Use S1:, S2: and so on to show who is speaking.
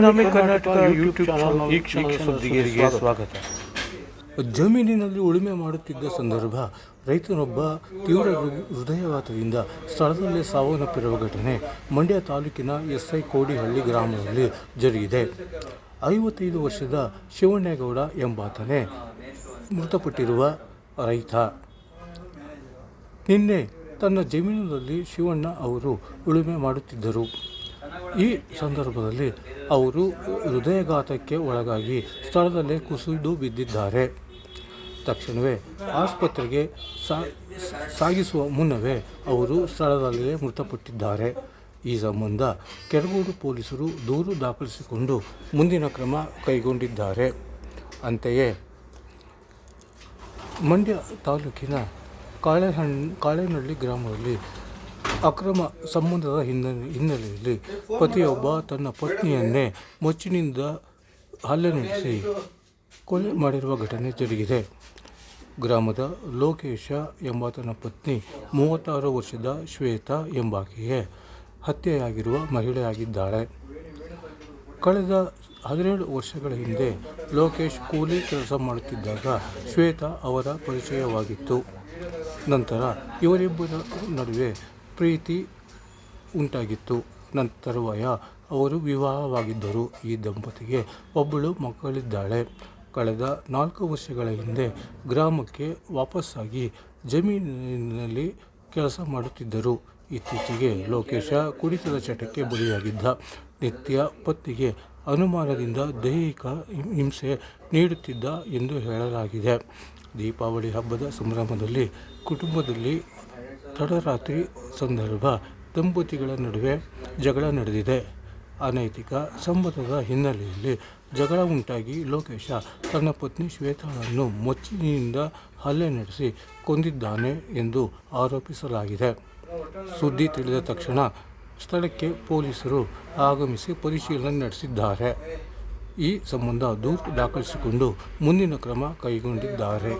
S1: Dynamic Karnataka YouTube channel ಕ್ಷಣದ ಸ್ವಾಗತ. ಜಮೀನಿನಲ್ಲಿ ಉಳುಮೆ ಮಾಡುತ್ತಿದ್ದ ಸಂದರ್ಭ ರೈತನೊಬ್ಬ ತೀವ್ರ ಹೃದಯವಾತದಿಂದ ಸ್ಥಳದಲ್ಲೇ ಸಾವನ್ನಪ್ಪಿರುವ ಘಟನೆ ಮಂಡ್ಯ ತಾಲೂಕಿನ ಎಸ್ಐ ಕೋಡಿಹಳ್ಳಿ ಗ್ರಾಮದಲ್ಲಿ ಜರುಗಿದೆ. ಐವತ್ತೈದು ವರ್ಷದ ಶಿವಣ್ಣೇಗೌಡ ಎಂಬಾತನೇ ಮೃತಪಟ್ಟಿರುವ ರೈತ. ನಿನ್ನೆ ತನ್ನ ಜಮೀನಿನಲ್ಲಿ ಶಿವಣ್ಣ ಅವರು ಉಳುಮೆ ಮಾಡುತ್ತಿದ್ದರು. ಈ ಸಂದರ್ಭದಲ್ಲಿ ಅವರು ಹೃದಯಘಾತಕ್ಕೆ ಒಳಗಾಗಿ ಸ್ಥಳದಲ್ಲೇ ಕುಸಿದು ಬಿದ್ದಿದ್ದಾರೆ. ತಕ್ಷಣವೇ ಆಸ್ಪತ್ರೆಗೆ ಸಾಗಿಸುವ ಮುನ್ನವೇ ಅವರು ಸ್ಥಳದಲ್ಲೇ ಮೃತಪಟ್ಟಿದ್ದಾರೆ. ಈ ಸಂಬಂಧ ಕೆರಗೂರು ಪೊಲೀಸರು ದೂರು ದಾಖಲಿಸಿಕೊಂಡು ಮುಂದಿನ ಕ್ರಮ ಕೈಗೊಂಡಿದ್ದಾರೆ. ಅಂತೆಯೇ ಮಂಡ್ಯ ತಾಲೂಕಿನ ಕಾಳೆಹಣ್ಣು ಕಾಳೆನಹಳ್ಳಿ ಗ್ರಾಮದಲ್ಲಿ ಅಕ್ರಮ ಸಂಬಂಧದ ಹಿನ್ನೆಲೆ ಹಿನ್ನೆಲೆಯಲ್ಲಿ ಪತಿಯೊಬ್ಬ ತನ್ನ ಪತ್ನಿಯನ್ನೇ ಮಚ್ಚಿನಿಂದ ಹಲ್ಲೆ ನಡೆಸಿ ಕೊಲೆ ಮಾಡಿರುವ ಘಟನೆ ಜರುಗಿದೆ. ಗ್ರಾಮದ ಲೋಕೇಶ ಎಂಬಾತನ ಪತ್ನಿ ಮೂವತ್ತಾರು ವರ್ಷದ ಶ್ವೇತಾ ಎಂಬಾಕೆಯೇ ಹತ್ಯೆಯಾಗಿರುವ ಮಹಿಳೆಯಾಗಿದ್ದಾಳೆ. ಕಳೆದ ಹದಿನೇಳು ವರ್ಷಗಳ ಹಿಂದೆ ಲೋಕೇಶ್ ಕೂಲಿ ಕೆಲಸ ಮಾಡುತ್ತಿದ್ದಾಗ ಶ್ವೇತಾ ಅವರ ಪರಿಚಯವಾಗಿತ್ತು. ನಂತರ ಇವರಿಬ್ಬರ ನಡುವೆ ಪ್ರೀತಿ ಉಂಟಾಗಿತ್ತು. ನಂತರವಯ ಅವರು ವಿವಾಹವಾಗಿದ್ದರು. ಈ ದಂಪತಿಗೆ ಒಬ್ಬಳು ಮಕ್ಕಳಿದ್ದಾಳೆ. ಕಳೆದ ನಾಲ್ಕು ವರ್ಷಗಳ ಹಿಂದೆ ಗ್ರಾಮಕ್ಕೆ ವಾಪಸ್ಸಾಗಿ ಜಮೀನಿನಲ್ಲಿ ಕೆಲಸ ಮಾಡುತ್ತಿದ್ದರು. ಇತ್ತೀಚೆಗೆ ಲೋಕೇಶ ಕುಡಿತದ ಚಟಕ್ಕೆ ಬಲಿಯಾಗಿದ್ದ. ನಿತ್ಯ ಪತ್ತಿಗೆ ಅನುಮಾನದಿಂದ ದೈಹಿಕ ಹಿಂಸೆ ನೀಡುತ್ತಿದ್ದ ಎಂದು ಹೇಳಲಾಗಿದೆ. ದೀಪಾವಳಿ ಹಬ್ಬದ ಸಂಭ್ರಮದಲ್ಲಿ ಕುಟುಂಬದಲ್ಲಿ ತಡರಾತ್ರಿ ಸಂದರ್ಭ ದಂಪತಿಗಳ ನಡುವೆ ಜಗಳ ನಡೆದಿದೆ. ಅನೈತಿಕ ಸಂಬಂಧದ ಹಿನ್ನೆಲೆಯಲ್ಲಿ ಜಗಳ ಉಂಟಾಗಿ ಲೋಕೇಶ ತನ್ನ ಪತ್ನಿ ಶ್ವೇತಾಳನ್ನು ಮೊಚ್ಚಿನಿಂದ ಹಲ್ಲೆ ನಡೆಸಿ ಕೊಂದಿದ್ದಾನೆ ಎಂದು ಆರೋಪಿಸಲಾಗಿದೆ. ಸುದ್ದಿ ತಿಳಿದ ತಕ್ಷಣ ಸ್ಥಳಕ್ಕೆ ಪೊಲೀಸರು ಆಗಮಿಸಿ ಪರಿಶೀಲನೆ ನಡೆಸಿದ್ದಾರೆ. ಈ ಸಂಬಂಧ ದೂರು ದಾಖಲಿಸಿಕೊಂಡು ಮುಂದಿನ ಕ್ರಮ ಕೈಗೊಂಡಿದ್ದಾರೆ.